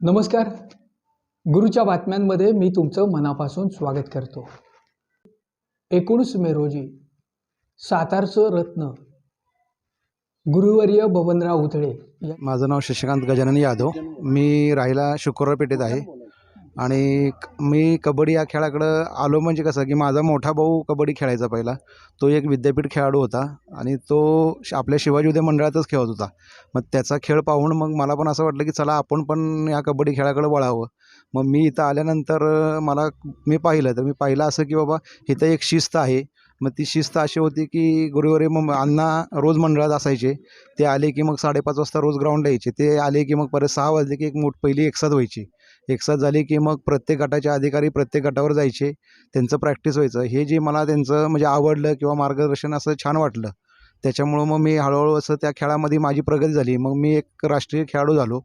नमस्कार. गुरुच्या बातम्यांमध्ये मी तुमचं मनापासून स्वागत करतो. एकोणीस मे रोजी सातारचं रत्न गुरुवर्य बबनराव उथळे माझं नाव शशिकांत गजानन यादव. मी राहायला शुक्रवार पेठेत आहे. आणि मी कबड्डी या खेळाकडं आलो म्हणजे कसं की माझा मोठा भाऊ कबड्डी खेळायचा पहिला. तो एक विद्यापीठ खेळाडू होता आणि तो श- आपल्या शिवाजी उदय मंडळातच खेळत होता. मग त्याचा खेळ पाहून मग मला पण असं वाटलं की चला आपण पण या कबड्डी खेळाकडं वळावं. मग मी इथं आल्यानंतर मला मी पाहिलं. तर मी पाहिलं असं की बाबा इथं एक शिस्त आहे. मग ती शिस्त अशी होती की गुरुवारी मग अण्णा रोज मंडळात असायचे. ते आले की मग साडेपाच वाजता रोज ग्राउंडला यायचे. ते आले की मग परत सहा वाजले की एक मोठ पहिली एकसाथ व्हायची. एकसाथ झाली की मग प्रत्येक गटाचे अधिकारी प्रत्येक गटावर जायचे. त्यांचं प्रॅक्टिस व्हायचं. हे जे मला त्यांचं म्हणजे आवडलं किंवा मार्गदर्शन असं छान वाटलं. त्याच्यामुळं मग मी हळूहळू असं त्या खेळामध्ये माझी प्रगती झाली. मग मी एक राष्ट्रीय खेळाडू झालो.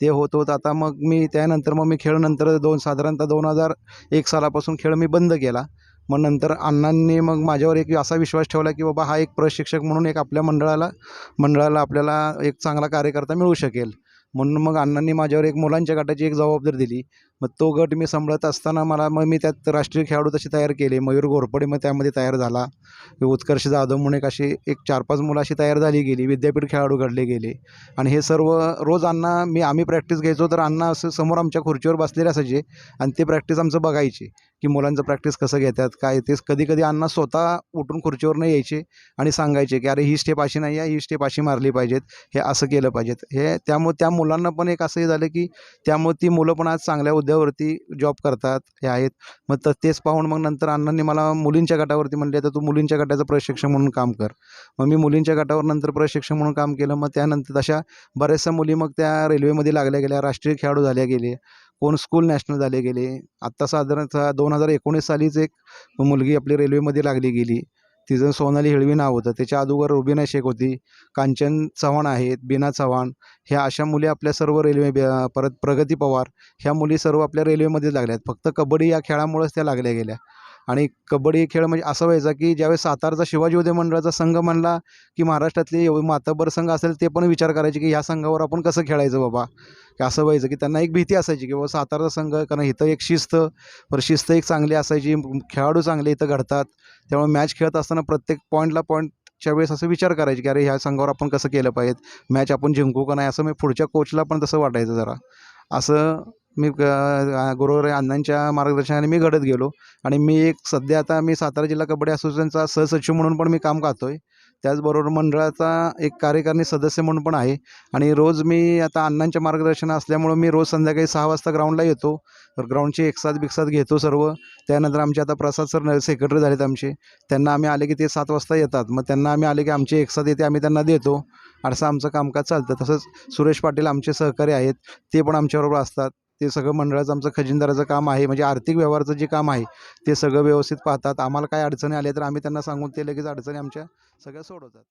ते होत होत आता मग मी त्यानंतर मग मी खेळ नंतर दोन साधारणतः दोन हजार एक सालापासून खेळ मी बंद केला. मग नंतर अण्णांनी मग माझ्यावर एक असा विश्वास ठेवला की बाबा हा एक प्रशिक्षक म्हणून एक आपल्या मंडळाला मंडळाला आपल्याला एक चांगला कार्यकर्ता मिळू शकेल. म्हणून मग अण्णांनी माझ्यावर एक मुलांच्या गटाची एक जबाबदारी दिली. मग तो गट मी सांभाळत असताना मला मग मी त्यात राष्ट्रीय खेळाडू तसे तयार केले. मयूर घोरपडे मग त्यामध्ये तयार झाला. उत्कर्ष जाधव म्हणून एक अशी एक चार पाच मुलं अशी तयार झाली गेली. विद्यापीठ खेळाडू घडले गेले. आणि हे सर्व रोज अण्णा मी आम्ही प्रॅक्टिस घ्यायचो तर अण्णा असं समोर आमच्या खुर्चीवर बसलेले असायचे आणि ते प्रॅक्टिस आमचं बघायचे की मुलांचं प्रॅक्टिस कसं घेतात काय ते कधी कधी अण्णा स्वतः उठून खुर्चीवरनं यायचे आणि सांगायचे की अरे ही स्टेप अशी नाही आहे ही स्टेप अशी मारली पाहिजेत हे असं केलं पाहिजेत. हे त्यामुळे त्या मुलांना पण एक असं हे झालं की त्यामुळे ती मुलं पण आज चांगल्या हुद्द्यावरती जॉब करतात हे आहेत. मग तर तेच पाहून मग नंतर अण्णांनी मला मुलींच्या गटावरती म्हणले तर तू मुलींच्या गटाचं प्रशिक्षक म्हणून काम कर. मग मी मुलींच्या गटावर नंतर प्रशिक्षक म्हणून काम केलं. मग त्यानंतर तशा बऱ्याचशा मुली मग त्या रेल्वेमध्ये लागल्या गेल्या राष्ट्रीय खेळाडू झाल्या गेले कोण स्कूल नॅशनल झाले गेले. आत्ता साधारणतः दोन हजार एकोणीस सालीच एक मुलगी आपली रेल्वेमध्ये लागली गेली. तिचं सोनाली हिळवी नाव होतं. त्याच्या अगोदर रुबिना शेख होती. कांचन चव्हाण आहेत बीना चव्हाण. ह्या अशा मुली आपल्या सर्व रेल्वे परत प्रगती पवार. ह्या मुली सर्व आपल्या रेल्वेमध्ये लागल्या आहेत फक्त कबड्डी या खेळामुळेच त्या लागल्या गेल्या. आणि कबड्डी खेळ म्हणजे असं व्हायचा की ज्यावेळेस सातारचा शिवाजी उदय मंडळाचा संघ म्हणला की महाराष्ट्रातले एवढे मातबर संघ असेल ते पण विचार करायचे की ह्या संघावर आपण कसं खेळायचं बाबा? की असं व्हायचं की त्यांना एक भीती असायची की बाबा सातारचा संघ कारण इथं एक शिस्त पर शिस्त एक चांगली असायची खेळाडू चांगले इथं घडतात. त्यामुळे मॅच खेळत असताना प्रत्येक पॉईंटला पॉईंटच्या वेळेस असं विचार करायचे की अरे ह्या संघावर आपण कसं केलं पाहिजे? मॅच आपण जिंकू का नाही? असं मी पुढच्या कोचला पण तसं वाटायचं जरा. असं मी गुरुवारी अण्णांच्या मार्गदर्शनाने मी घडत गेलो. आणि मी एक सध्या आता मी सातारा जिल्हा कबड्डी असोसिएशनचा सहसचिव म्हणून पण मी काम करतो आहे त्याचबरोबर मंडळाचा एक कार्यकारिणी सदस्य म्हणून पण आहे. आणि रोज मी आता अण्णांच्या मार्गदर्शन असल्यामुळं मी रोज संध्याकाळी सहा वाजता ग्राउंडला येतो. तर ग्राउंडची एकसाथ बिकसाथ घेतो सर्व. त्यानंतर आमचे आता प्रसाद सर सेक्रेटरी झालेत आमचे. त्यांना आम्ही आले की ते सात वाजता येतात. मग त्यांना आम्ही आले की आमची एकसाथ येते आम्ही त्यांना देतो. असं आमचं कामकाज चालतं. तसंच सुरेश पाटील आमचे सहकारी आहेत. ते पण आमच्याबरोबर असतात. ते सगळं मंडळाचं आमचं खजिनदाराचं काम आहे म्हणजे आर्थिक व्यवहाराचं जे काम आहे ते सगळं व्यवस्थित पाहतात. आम्हाला काय अडचणी आल्या तर आम्ही त्यांना सांगून ते लगेच अडचणी आमच्या सगळ्या सोडवतात.